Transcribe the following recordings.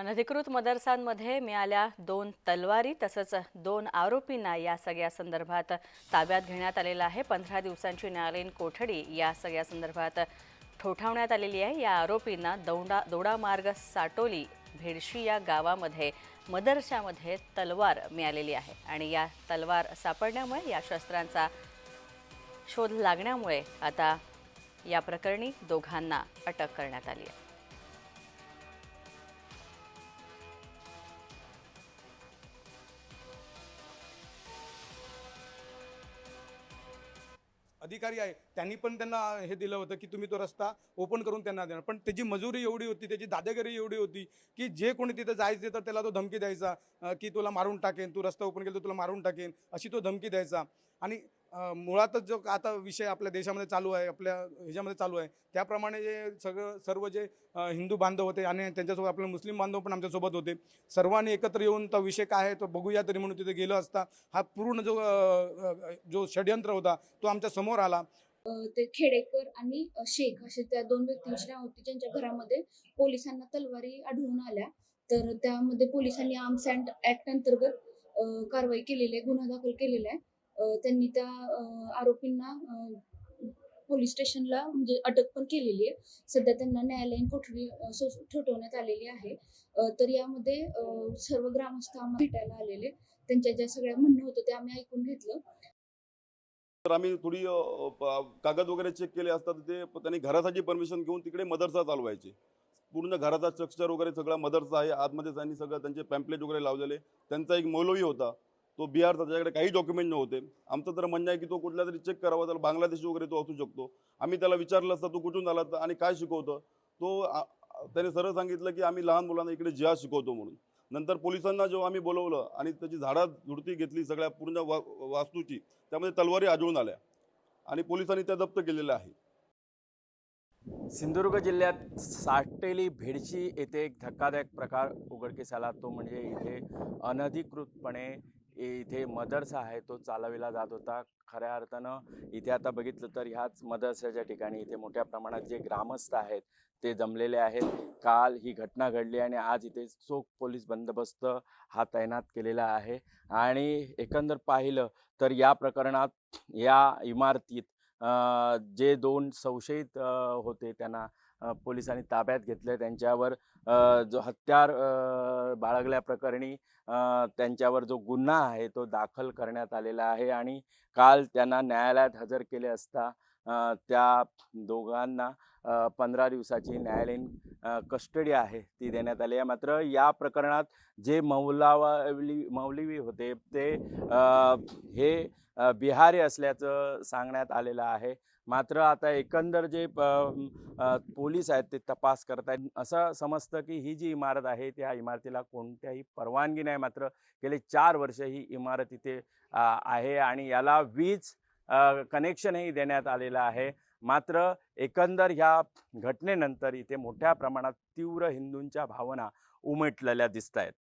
अनधिकृत मदरसांमध्ये मिळाल्या दोन तलवारी तसंच दोन आरोपींना या सगळ्या संदर्भात ताब्यात घेण्यात आलेलं आहे. पंधरा दिवसांची न्यायालयीन कोठडी या सगळ्या संदर्भात ठोठावण्यात आलेली आहे. या आरोपींना दौंडा दोडामार्ग साटोली भेडशी या गावामध्ये मदरशामध्ये तलवार मिळालेली आहे आणि या तलवार सापडण्यामुळे या शस्त्रांचा शोध लागण्यामुळे आता या प्रकरणी दोघांना अटक करण्यात आली आहे. अधिकारी आहे. त्यांनी पण त्यांना हे दिलं होतं की तुम्ही तो रस्ता ओपन करून त्यांना देणार. पण त्याची मजुरी एवढी होती त्याची दादागिरी एवढी होती की जे कोणी तिथं जायचं तर त्याला तो धमकी द्यायचा की तुला मारून टाकेन तू रस्ता ओपन केला तर तुला मारून टाकेन अशी तो धमकी द्यायचा. आणि मुळातच जो आता विषय आपल्या देशामध्ये चालू आहे आपल्या ह्याच्यामध्ये चालू आहे त्याप्रमाणे जे सगळं सर्व जे हिंदू बांधव होते आणि त्यांच्यासोबत आपले मुस्लिम बांधव पण आमच्यासोबत होते. सर्वांनी एकत्र येऊन तो विषय काय आहे तो बघूया तरी म्हणून तिथे गेलो असता. हा पूर्ण जो जो षडयंत्र होता तो आमच्यासमोर आला. ते खेडेकर आणि शेख असे त्या दोन व्यक्तींची नाव होती ज्यांच्या घरामध्ये पोलिसांना तलवारी आढळून आल्या. तर त्यामध्ये पोलिसांनी आर्म्स अँड ऍक्ट अंतर्गत कारवाई केलेली आहे गुन्हा दाखल केलेला आहे. त्यांनी त्या आरोपींना पोलीस स्टेशनला म्हणजे अटक पण केलेली आहे. सध्या त्यांना न्यायालयीन कोठडी ठेवण्यात आलेली आहे. तर यामध्ये सर्व ग्रामस्थ आम्हाला भेटायला आलेले त्यांच्या ज्या सगळ्या म्हणणं होतं ते आम्ही ऐकून घेतलं. तर आम्ही थोडी कागद वगैरे चेक केले असतात ते त्यांनी घरासाठी परमिशन घेऊन तिकडे मदरसा चालवायचे. पूर्ण घराचा स्ट्रक्चर वगैरे सगळा मदरसा आहे. आतमध्ये त्यांनी सगळं त्यांचे पॅम्पलेट वगैरे लावलेले. त्यांचा एक मौलवी होता. तो बिहारचा त्याच्याकडे काही डॉक्युमेंट नव्हते. आमचं तर म्हणणं आहे की तो कुठला तरी चेक करावा त्याला बांगलादेशी वगैरे तो असू शकतो. आम्ही त्याला विचारलं असतं तू कुठून आला तर आणि काय शिकवतं? तो त्याने सरळ सांगितलं की आम्ही लहान मुलांना इकडे जिहाद शिकवतो म्हणून. नंतर पोलिसांना जेव्हा आम्ही बोलवलं आणि त्याची झाडात झुडती घेतली सगळ्या पूर्ण वा वास्तूची त्यामध्ये तलवारी आढळून आल्या आणि पोलिसांनी त्या जप्त केलेल्या आहे सिंधुदुर्ग जिल्ह्यात साठेली भेडशी येथे एक धक्कादायक प्रकार उघडकीस आला. तो म्हणजे इथे अनधिकृतपणे इथे मदरसा आहे तो चालविला जात होता. खऱ्या अर्थानं इथे आता बघितलं तर ह्याच मदरसाच्या ठिकाणी इथे मोठ्या प्रमाणात जे ग्रामस्थ आहेत ते जमलेले आहेत. काल ही घटना घडली आणि आज इथे चोख पोलीस बंदोबस्त हा तैनात केलेला आहे. आणि एकंदर पाहिलं तर या प्रकरणात या इमारतीत जे दोन संशयित होते त्यांना पोलिसांनी ताब्यात घेतले त्यांच्यावर. जो हत्यार बाळगल्याप्रकरणी त्यांच्यावर जो गुन्हा आहे तो दाखल करण्यात आलेला आहे आणि काल त्यांना न्यायालयात हजर केले असता त्या दोघांना पंधरा दिवसाची न्यायालयीन कस्टडी आहे ती देण्यात आली आहे. मात्र या प्रकरणात जे मौलावली मौलवी होते ते हे बिहारी असल्याचं सांगण्यात आलेलं आहे. मात्र आता एकंदर जे पोलीस आहेत ते तपास करत आहेत असं समजतं की ही जी इमारत आहे त्या इमारतीला कोणत्याही परवानगी नाही. मात्र गेले चार वर्ष ही इमारत इथे आहे आणि याला वीज कनेक्शनही देण्यात आलेलं आहे. मात्र एकंदर ह्या घटनेनंतर इथे मोठ्या प्रमाणात तीव्र हिंदूंच्या भावना उमटलेल्या दिसत आहेत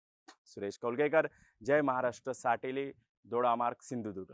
सुरेश कौलगेकर जय महाराष्ट्र साटेली दोडामार्ग सिंधुदुर्ग.